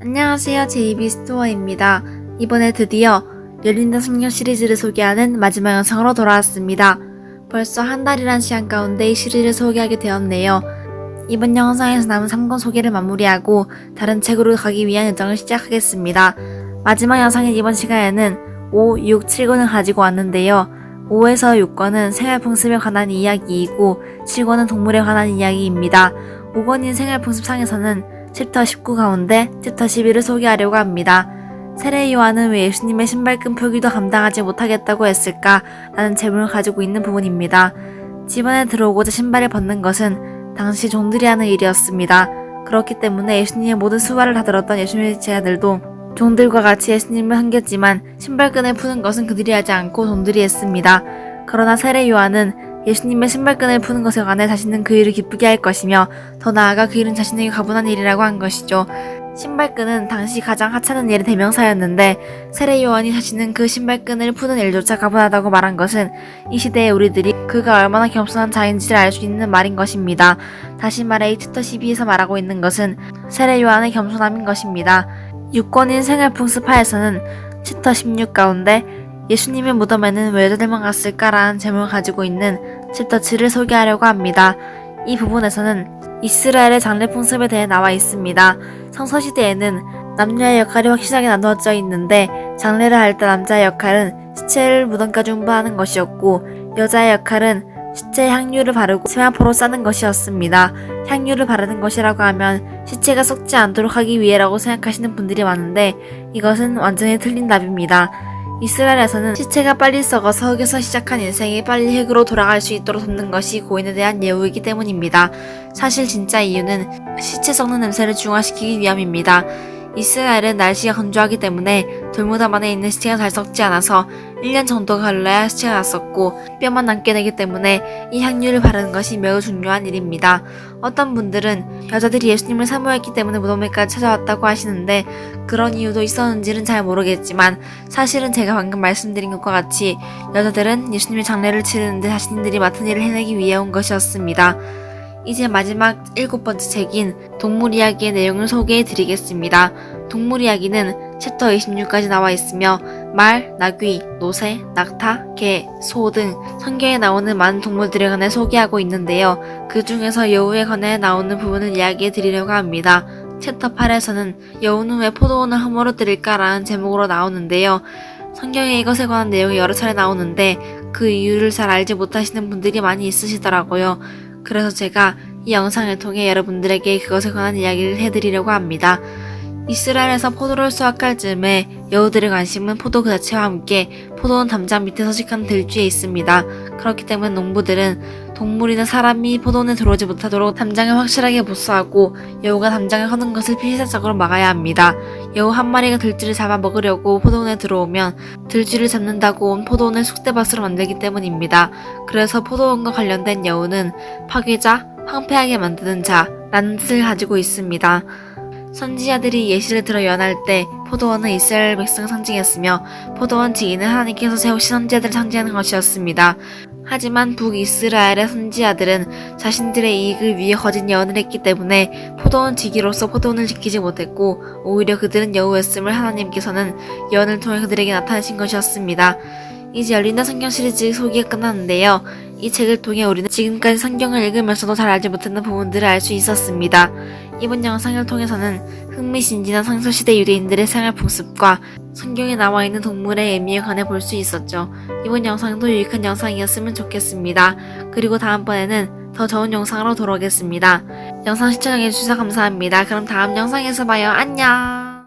안녕하세요. JB 스토어입니다. 이번에 드디어 열린다 성경 시리즈를 소개하는 마지막 영상으로 돌아왔습니다. 벌써 한 달이란 시간 가운데 이 시리즈를 소개하게 되었네요. 이번 영상에서 남은 3권 소개를 마무리하고 다른 책으로 가기 위한 일정을 시작하겠습니다. 마지막 영상인 이번 시간에는 5, 6, 7권을 가지고 왔는데요. 5에서 6권은 생활 풍습에 관한 이야기이고 7권은 동물에 관한 이야기입니다. 5권인 생활 풍습상에서는 챕터 19 가운데 챕터 11을 소개하려고 합니다. 세례 요한은 왜 예수님의 신발끈 표기도 감당하지 못하겠다고 했을까? 라는 질문을 가지고 있는 부분입니다. 집안에 들어오고자 신발을 벗는 것은 당시 종들이 하는 일이었습니다. 그렇기 때문에 예수님의 모든 수발을 다 들었던 예수님의 제자들도 종들과 같이 예수님을 섬겼지만 신발끈을 푸는 것은 그들이 하지 않고 종들이 했습니다. 그러나 세례 요한은 예수님의 신발끈을 푸는 것에 관해 자신은 그 일을 기쁘게 할 것이며 더 나아가 그 일은 자신에게 가분한 일이라고 한 것이죠. 신발끈은 당시 가장 하찮은 일의 대명사였는데 세례 요한이 자신은 그 신발끈을 푸는 일조차 가분하다고 말한 것은 이 시대의 우리들이 그가 얼마나 겸손한 자인지를 알 수 있는 말인 것입니다. 다시 말해 이 챕터 12에서 말하고 있는 것은 세례 요한의 겸손함인 것입니다. 6권인 생활풍습하에서는 챕터 16 가운데 예수님의 무덤에는 왜 여자들만 갔을까라는 제목을 가지고 있는 챕터 7을 소개하려고 합니다. 이 부분에서는 이스라엘의 장례풍습에 대해 나와 있습니다. 성서시대에는 남녀의 역할이 확실하게 나누어져 있는데 장례를 할 때 남자의 역할은 시체를 무덤까지 운반하는 것이었고 여자의 역할은 시체에 향유를 바르고 세마포로 싸는 것이었습니다. 향유를 바르는 것이라고 하면 시체가 썩지 않도록 하기 위해라고 생각하시는 분들이 많은데 이것은 완전히 틀린 답입니다. 이스라엘에서는 시체가 빨리 썩어서 흙에서 시작한 인생이 빨리 흙으로 돌아갈 수 있도록 돕는 것이 고인에 대한 예우이기 때문입니다. 사실 진짜 이유는 시체 썩는 냄새를 중화시키기 위함입니다. 이스라엘은 날씨가 건조하기 때문에 돌무덤 안에 있는 시체가 잘 썩지 않아서 1년 정도가 흘러야 시체가 났었고 뼈만 남게 되기 때문에 이 향유를 바르는 것이 매우 중요한 일입니다. 어떤 분들은 여자들이 예수님을 사모했기 때문에 무덤에까지 찾아왔다고 하시는데 그런 이유도 있었는지는 잘 모르겠지만 사실은 제가 방금 말씀드린 것과 같이 여자들은 예수님의 장례를 치르는데 자신들이 맡은 일을 해내기 위해 온 것이었습니다. 이제 마지막 일곱 번째 책인 동물 이야기의 내용을 소개해 드리겠습니다. 동물 이야기는 챕터 26까지 나와 있으며 말, 나귀, 노새, 낙타, 개, 소 등 성경에 나오는 많은 동물들에 관해 소개하고 있는데요. 그 중에서 여우에 관해 나오는 부분을 이야기해 드리려고 합니다. 챕터 8에서는 여우는 왜 포도원을 허물어 드릴까라는 제목으로 나오는데요. 성경에 이것에 관한 내용이 여러 차례 나오는데 그 이유를 잘 알지 못하시는 분들이 많이 있으시더라고요. 그래서 제가 이 영상을 통해 여러분들에게 그것에 관한 이야기를 해드리려고 합니다. 이스라엘에서 포도를 수확할 즈음에 여우들의 관심은 포도 그 자체와 함께 포도원 담장 밑에 서식한 들쥐에 있습니다. 그렇기 때문에 농부들은 동물이나 사람이 포도원에 들어오지 못하도록 담장을 확실하게 보수하고 여우가 담장을 허는 것을 필사적으로 막아야 합니다. 여우 한 마리가 들쥐를 잡아 먹으려고 포도원에 들어오면 들쥐를 잡는다고 온 포도원을 쑥대밭으로 만들기 때문입니다. 그래서 포도원과 관련된 여우는 파괴자, 황폐하게 만드는 자라는 뜻을 가지고 있습니다. 선지자들이 예시를 들어 연할 때 포도원은 이스라엘 백성을 상징했으며 포도원 지기는 하나님께서 세우신 선지자들을 상징하는 것이었습니다. 하지만 북이스라엘의 선지자들은 자신들의 이익을 위해 거짓 예언을 했기 때문에 포도원 지기로서 포도원을 지키지 못했고 오히려 그들은 여우였음을 하나님께서는 예언을 통해 그들에게 나타내신 것이었습니다. 이제 열린다 성경 시리즈 소개가 끝났는데요. 이 책을 통해 우리는 지금까지 성경을 읽으면서도 잘 알지 못했던 부분들을 알 수 있었습니다. 이번 영상을 통해서는 흥미진진한 상서시대 유대인들의 생활 풍습과 성경에 나와 있는 동물의 의미에 관해 볼 수 있었죠. 이번 영상도 유익한 영상이었으면 좋겠습니다. 그리고 다음번에는 더 좋은 영상으로 돌아오겠습니다. 영상 시청해주셔서 감사합니다. 그럼 다음 영상에서 봐요. 안녕!